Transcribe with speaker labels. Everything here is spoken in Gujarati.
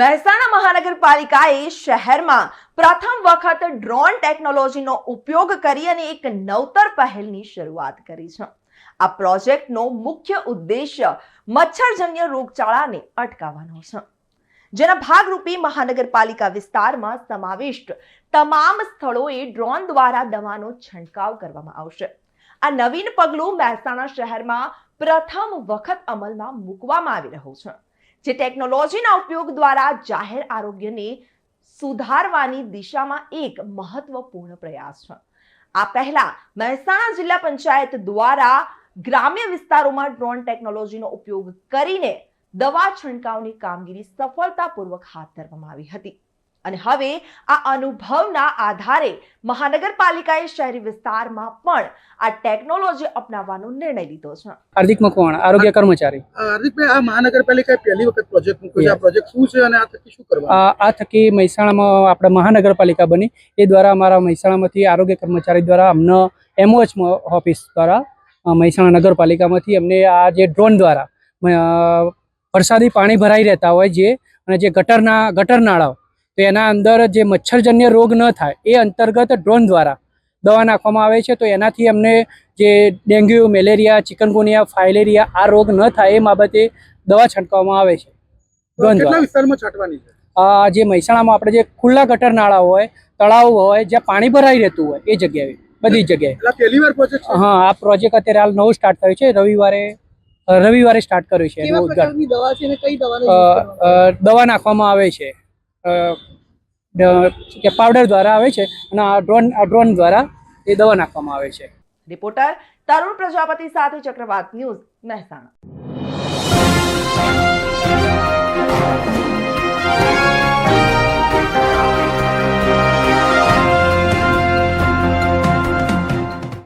Speaker 1: મહેસાણા મહાનગરપાલિકાએ શહેરમાં પ્રથમ વખત ડ્રોન ટેકનોલોજીનો ઉપયોગ કરી અને એક નવતર પહેલની શરૂઆત કરી છે. આ પ્રોજેક્ટનો મુખ્ય ઉદ્દેશ્ય મચ્છરજન્ય રોગચાળાને અટકાવવાનો છે. જેના ભાગરૂપે મહાનગરપાલિકા વિસ્તારમાં સમાવિષ્ટ તમામ સ્થળોએ ડ્રોન દ્વારા દવાનો છંટકાવ કરવામાં આવશે. આ નવીન પગલું મહેસાણા શહેરમાં પ્રથમ વખત અમલમાં મૂકવામાં આવી રહ્યું છે. જે ટેકનોલોજીના ઉપયોગ દ્વારા જાહેર આરોગ્યને સુધારવાની દિશામાં એક મહત્વપૂર્ણ પ્રયાસ છે. આ પહેલા મહેસાણા જિલ્લા પંચાયત દ્વારા ગ્રામ્ય વિસ્તારોમાં ડ્રોન ટેકનોલોજીનો ઉપયોગ કરીને દવા છંટકાવની કામગીરી સફળતાપૂર્વક હાથ ધરવામાં આવી હતી. અને હવે આ અનુભવના આધારે મહાનગરપાલિકાએ શહેરી વિસ્તારમાં પણ આ ટેકનોલોજી અપનાવવાનો નિર્ણય લીધો છે.
Speaker 2: હાર્દિક મકવાણ આરોગ્ય કર્મચારી.
Speaker 3: હાર્દિકભાઈ આ મહાનગરપાલિકાએ પહેલી વખત પ્રોજેક્ટ મૂક્યો છે. આ પ્રોજેક્ટ શું છે અને આ થકી શું કરવાનું?
Speaker 2: આ આ થકી મહેસાણામાં આપણે મહાનગરપાલિકા બની. એ દ્વારા અમારા મહેસાણામાંથી આરોગ્ય કર્મચારી દ્વારા અમને એમઓએચ ઓફિસ દ્વારા મહેસાણા નગરપાલિકામાંથી અમને આ જે ડ્રોન દ્વારા વરસાદી પાણી ભરાઈ રહેતા હોય જે અને જે ગટરના ગટર નાળાઓ તો એના અંદર જે મચ્છરજન્ય રોગ ન થાય એ અંતર્ગત ડ્રોન દ્વારા દવા નાખવામાં આવે છે. તો એનાથી અમને જે ડેન્ગ્યુ મેલેરિયા ચિકનગુનિયા ફાઇલેરિયા આ રોગ ન થાય એ બાબતે દવા છંટકાવવામાં આવે છે. ડ્રોન દ્વારા.
Speaker 3: વિસ્તારમાં છાંટવાની છે?
Speaker 2: આ જે મહેસાણામાં આપણે જે ખુલ્લા ગટર નાળા હોય તળાવ હોય જ્યાં પાણી ભરાઈ રહેતું હોય એ જગ્યાએ બધી જગ્યાએ.
Speaker 3: પહેલી વાર પ્રોજેક્ટ
Speaker 2: હા આ પ્રોજેક્ટ અત્યારે હાલ નવું સ્ટાર્ટ થયું છે. રવિવારે રવિવારે સ્ટાર્ટ કર્યું છે
Speaker 3: દવા
Speaker 2: નાખવામાં આવે છે. કે પાવડર દ્વારા આવે છે અને આ ડ્રોન આ ડ્રોન દ્વારા એ દવા નાખવામાં આવે છે.
Speaker 1: રિપોર્ટર તરુણ પ્રજાપતિ સાથે ચક્રવાત ન્યૂઝ મહેસાણા.